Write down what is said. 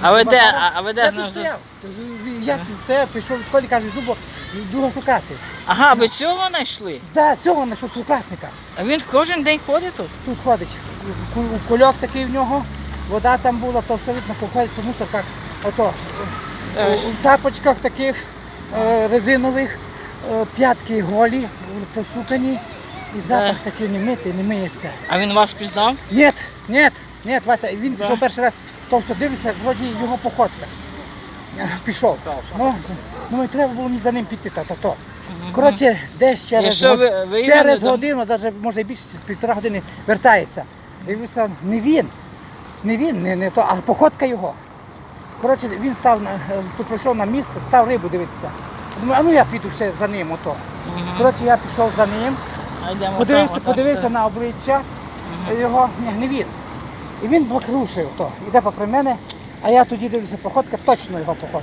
А ви де, а, а ви де Я тут зус- стояв. Я тут стояв, пішов каже, йду, бо йду шукати. Ага, ви цього знайшли? Да, цього знайшов сукласника. А він кожен день ходить тут? Тут ходить. Ку- Кульок такий в нього, вода там була, то все видно, походить по мусорках. Ото, Та ви ж- у тапочках таких е, резинових, е, п'ятки голі, посукані, і запах такий не митий, не миється. А він вас пізнав? Ні, ні, ні, Вася, він пішов перший раз, то все дивлюся, вроді його походка. Пішов. Ну, ну і треба було мені за ним піти, та, та то. Коротше, десь через, що, ви- ви через годину, навіть може більше, через півтора години вертається. Дивлюся, не він. Не він, не, не то, а походка його. Коротше, він став на, е, тут прийшов на місце, став рибу дивитися. Думаю, а ну я піду ще за ним ото. Коротше, я пішов за ним, подивився, подивився на обличчя його, ні, не він. І він бакрушив то. Іде попри мене, а я тоді дивлюся, походка, точно його походка.